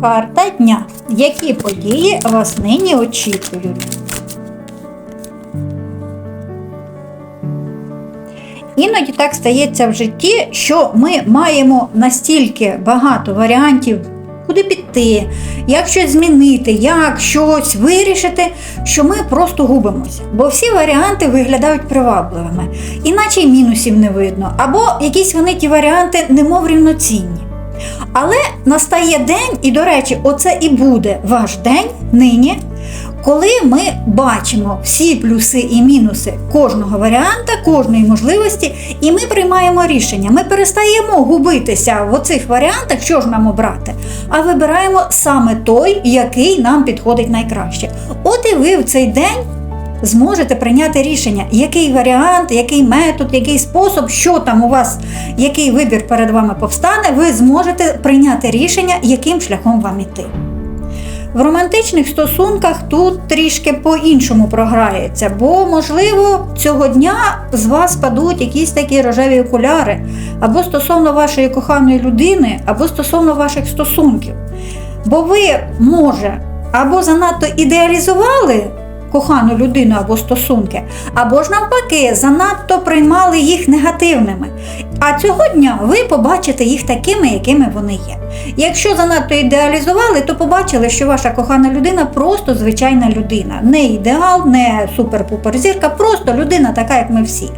Карта дня. Які події вас нині очікують? Іноді так стається в житті, що ми маємо настільки багато варіантів, куди піти, як щось змінити, як щось вирішити, що ми просто губимося. Бо всі варіанти виглядають привабливими, іначе й мінусів не видно, або якісь вони ті варіанти немов рівноцінні. Але настає день, і, до речі, оце і буде ваш день нині, коли ми бачимо всі плюси і мінуси кожного варіанта, кожної можливості, і ми приймаємо рішення. Ми перестаємо губитися в оцих варіантах, що ж нам обрати, а вибираємо саме той, який нам підходить найкраще. От і ви в цей день зможете прийняти рішення, який варіант, який метод, який спосіб, що там у вас, який вибір перед вами повстане, ви зможете прийняти рішення, яким шляхом вам іти. В романтичних стосунках тут трішки по-іншому програється, бо, можливо, цього дня з вас падуть якісь такі рожеві окуляри, або стосовно вашої коханої людини, або стосовно ваших стосунків. Бо ви, може, або занадто ідеалізували кохану людину або стосунки, або ж навпаки, занадто приймали їх негативними. А цього дня ви побачите їх такими, якими вони є. Якщо занадто ідеалізували, то побачили, що ваша кохана людина просто звичайна людина. Не ідеал, не супер-пупер зірка, просто людина така, як ми всі.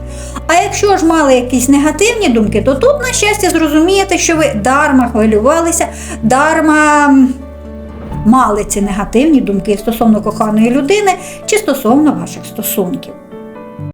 А якщо ж мали якісь негативні думки, то тут, на щастя, зрозумієте, що ви дарма хвилювалися, дарма мали ці негативні думки стосовно коханої людини чи стосовно ваших стосунків.